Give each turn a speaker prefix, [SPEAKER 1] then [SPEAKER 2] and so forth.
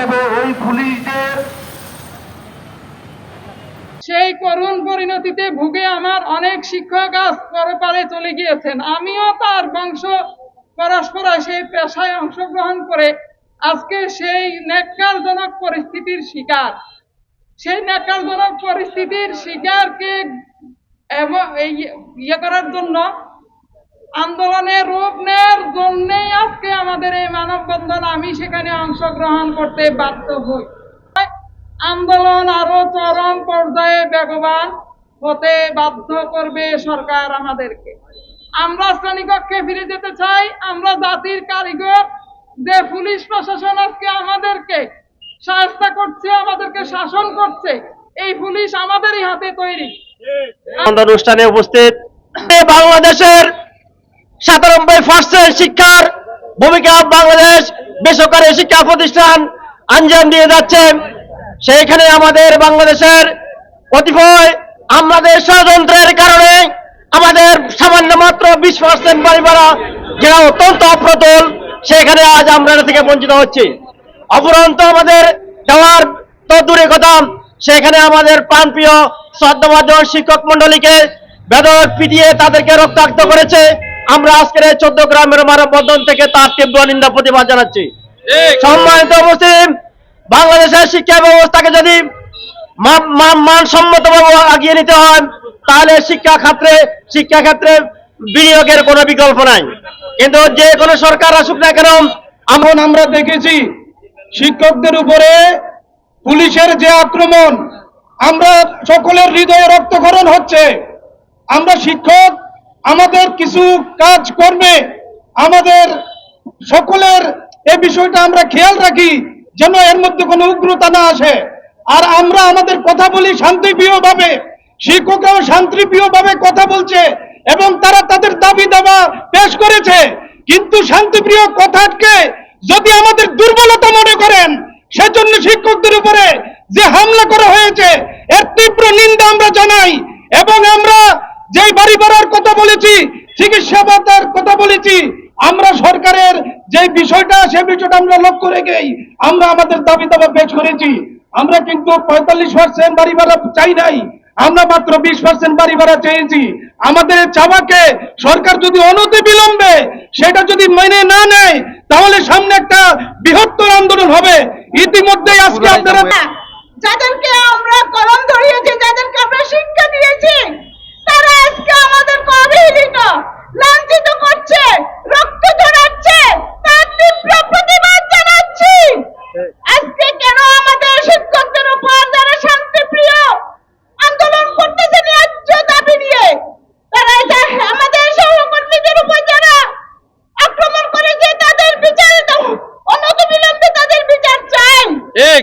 [SPEAKER 1] হিসেবে ওই পুলিশদের সেই করুণ পরিণতিতে ভুগে আমার অনেক শিক্ষক আজ পরপারে চলে গিয়েছেন। আমিও তার বংশ পরস্পর সেই পেশায় অংশগ্রহণ করে আজকে সেই ন্যাকালজনক পরিস্থিতির শিকার। সেই ন্যাকালজনক পরিস্থিতির শিকারকে ইয়ে করার জন্য আন্দোলনের রূপ নেওয়ার জন্যই আজকে আমাদের এই মানববন্ধন, আমি সেখানে অংশগ্রহণ করতে বাধ্য হই। আন্দোলন আরও চরম পর্যায়ে বেগবান হতে বাধ্য করবে সরকার আমাদেরকে। আমরা শ্রেণীকক্ষে ফিরে যেতে চাই, আমরা জাতির কারিগর, যে পুলিশ প্রশাসন আজকে আমাদেরকে সাহায্য করছে, আমাদেরকে শাসন করছে, এই পুলিশ আমাদেরই হাতে তৈরি।
[SPEAKER 2] অনুষ্ঠানে উপস্থিত বাংলাদেশের সাতানব্বই পার্সেন্ট শিক্ষার ভূমিকা বাংলাদেশ বেসরকারি শিক্ষা প্রতিষ্ঠান আঞ্জাম দিয়ে যাচ্ছে। সেইখানে আমাদের বাংলাদেশের কতিপয় আমাদের ষড়যন্ত্রের কারণে আমাদের সামান্য মাত্র বিশ পার্সেন্ট ভাড়া যেটা অত্যন্ত অপ্রতুল, সেখানে আজ আমরা থেকে বঞ্চিত হচ্ছি। অপরন্ত আমাদের দেওয়ার তো দূরে কথা, সেখানে আমাদের প্রাণপ্রিয় শ্রদ্ধাভাজন শিক্ষক মন্ডলীকে বেদক পিটিয়ে তাদেরকে রক্তাক্ত করেছে। আমরা আজকের এই চোদ্দ গ্রামের মানববন্ধন থেকে তার তীব্র নিন্দা প্রতিবাদ জানাচ্ছি। সম্মানিত মুসলিম বাংলাদেশের শিক্ষা ব্যবস্থাকে যদি মা- মা- আগিয়ে নিতে হয় তাহলে শিক্ষা ক্ষেত্রে শিক্ষা ক্ষেত্রে বিনিয়োগের কোনো বিকল্প নাই। কিন্তু যে কোনো সরকার আসুক না কেন
[SPEAKER 3] এখন আমরা দেখেছি শিক্ষকদের উপরে পুলিশের যে আক্রমণ আমরা সকলের হৃদয়ে রক্তক্ষরণ হচ্ছে। আমরা শিক্ষক আমাদের কিছু কাজ করবে। আমাদের সকলের এই বিষয়টা আমরা খেয়াল রাখি যেন এর মধ্যে কোনো উগ্রতা না আসে। আর আমরা আমাদের কথা বলি শান্তিপ্রিয় ভাবে শিক্ষকরাও শান্তিপ্রিয় ভাবে কথা বলছে এবং তারা তাদের দাবি দাবা পেশ করেছে। কিন্তু শান্তিপ্রিয় কথাকে যদি আমাদের দুর্বলতা মনে করেন, সেজন্য শিক্ষকদের উপরে যে হামলা করা হয়েছে, এর তীব্র নিন্দা আমরা কথাটা আমরা লক্ষ্য রেখেই আমরা আমাদের দাবি দাবা পেশ করেছি। আমরা কিন্তু পঁয়তাল্লিশ পার্সেন্ট বাড়ি ভাড়া চাই নাই। আমরা মাত্র বিশ পার্সেন্ট বাড়ি ভাড়া চেয়েছি। আমাদের চাওয়াকে সরকার যদি অনতি বিলম্বে সেটা যদি মেনে না নেয় তাহলে সামনে একটা বৃহত্তর আন্দোলন হবে। ইতিমধ্যে আজকে আপনারা
[SPEAKER 4] যাদেরকে আমরা কলম ধরিয়েছি যাদেরকে আমরা শিক্ষা দিয়েছি তারা আজকে আমাদের কবে ঠিক